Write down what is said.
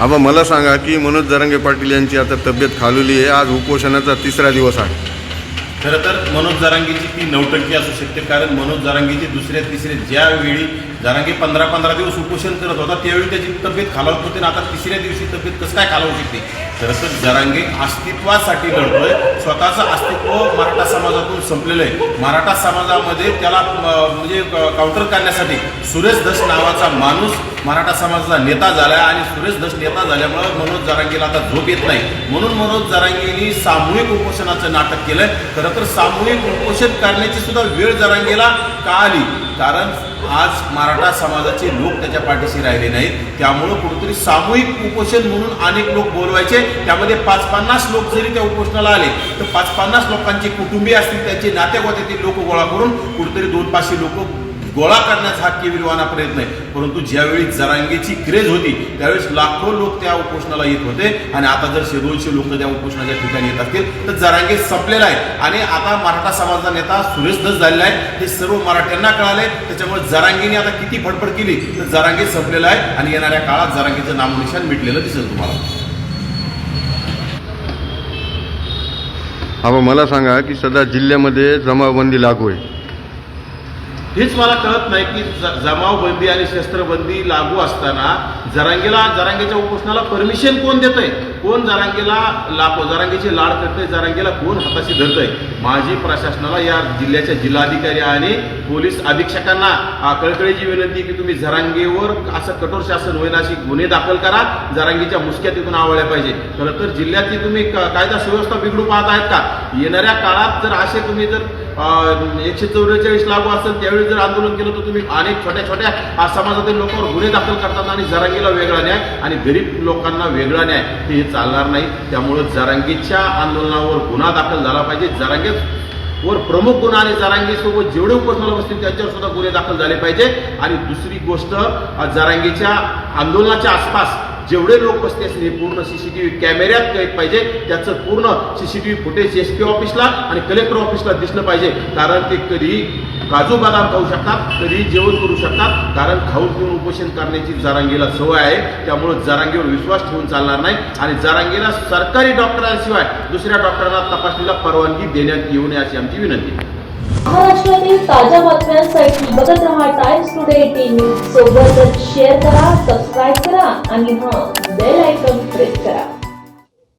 आबा मला सांगा की मनोज जरांगे पाटील यांची आता तब्येत खालवली आहे. आज उपोषणाचा तिसरा दिवस आहे. खरं तर मनोज जरांगीची ती नवटंकी असू शकते कारण मनोज जरांगीची दुसऱ्या तिसऱ्या ज्यावेळी जरांगी पंधरा पंधरा दिवस उपोषण करत होता त्यावेळी त्याची तब्येत खालावत होती आणि आता तिसऱ्या दिवशी तब्येत कसं काय खालावू शकते? खरं तर जरांगे अस्तित्वासाठी लढतोय स्वतःचं अस्तित्व मराठा समाजातून संपलेलं आहे. मराठा समाजामध्ये त्याला म्हणजे काउंटर करण्यासाठी सुरेश धस नावाचा माणूस मराठा समाजाचा नेता झाला आणि सुरेश दस नेता झाल्यामुळं मनोज जरांगीला आता झोप येत नाही. म्हणून मनोज जरांगीनी सामूहिक उपोषणाचं नाटक केलंय. खरं तर सामूहिक उपोषण करण्याची सुद्धा वेळ जरांगीला का आली? कारण आज मराठा समाजाचे लोक त्याच्या पाठीशी राहिले नाहीत. त्यामुळं कुठेतरी सामूहिक उपोषण म्हणून अनेक लोक बोलवायचे. त्यामध्ये पाच पन्नास लोक जरी त्या उपोषणाला आले तर पाच पन्नास लोकांचे कुटुंबीय असतील त्यांचे नातेगोत्यातील लोक गोळा करून कुठेतरी दोन पाचशे लोक गोळा करण्याचा हा केविलवाना प्रयत्न आहे. परंतु ज्यावेळी जरांगेची क्रेज होती त्यावेळेस लाखो लोक त्या उपोषणाला येत होते. आणि आता जर शे दोनशे लोक त्या उपोषणाच्या ठिकाणी येत असतील तर जरांगे संपलेला आहे. आणि आता मराठा समाजाचा नेता सुरेश दस झालेला आहे. हे सर्व मराठ्यांना कळाले त्याच्यामुळे जरांगीने आता किती फडफड केली तर जरांगे संपलेला आहे. आणि येणाऱ्या काळात जरांगेचं नामनिशान मिटलेलं दिसेल तुम्हाला. अहो मला सांगा की सध्या जिल्ह्यामध्ये जमावबंदी लागू आहे. हेच मला कळत नाही की ज- जमावबंदी आणि शस्त्रबंदी लागू असताना जरांगीला जरांगेच्या उपोषणाला परमिशन कोण देत आहे कोण जरांगेला लाभ जरांगेची लाड करतंय? जरांगेला कोण हाताशी धरतंय? माजी प्रशासनाला या जिल्ह्याच्या जिल्हाधिकारी आणि पोलीस अधीक्षकांना कळकळीची विनंती की तुम्ही जरांगेवर असं कठोर शासन होईल अशी गुन्हे दाखल करा. जरांगीच्या मुसक्या तिथून आवळल्या पाहिजे. खरं तर जिल्ह्यातली तुम्ही कायदा सुव्यवस्था बिघडू पाहत आहेत का? येणाऱ्या काळात जर असे तुम्ही जर एकशे चौवेचाळीस लागू असेल त्यावेळी जर आंदोलन केलं तर तुम्ही अनेक छोट्या छोट्या समाजातील लोकांवर गुन्हे दाखल करतात आणि जरांगीला वेगळा न्याय आणि गरीब लोकांना वेगळा न्याय हे चालणार नाही. त्यामुळं जरांगीच्या आंदोलनावर गुन्हा दाखल झाला पाहिजे. जरांगे वर प्रमुख गुन्हा आणि जरांगीसोबत जेवढे उपोषणाला बसतील त्यांच्यावर सुद्धा गुन्हे दाखल झाले पाहिजे. आणि दुसरी गोष्ट जरांगीच्या आंदोलनाच्या आसपास जेवढे लोक बसले असतील हे पूर्ण सीसीटीव्ही कॅमेऱ्यात कैद पाहिजे त्याचं पूर्ण सीसीटीव्ही फुटेज एस पी ऑफिसला आणि कलेक्टर ऑफिसला दिसलं पाहिजे. कारण ते कधी काजू बदाम खाऊ शकतात कधी जेवण करू शकतात. कारण खाऊन पिऊन उपोषण करण्याची जारांगीला सवय आहे. त्यामुळे जरांगीवर विश्वास ठेवून चालणार नाही. आणि जारांगीला सरकारी डॉक्टरांशिवाय दुसऱ्या डॉक्टरांना तपासणीला परवानगी देण्यात येऊ नये अशी आमची विनंती महाराष्ट्रातील ताज्या बातम्यांसाठी बघत रहा टाइम्स टुडे टीव्ही सोबतच शेअर करा सबस्क्राईब करा आणि हां बेल आयकॉन प्रेस करा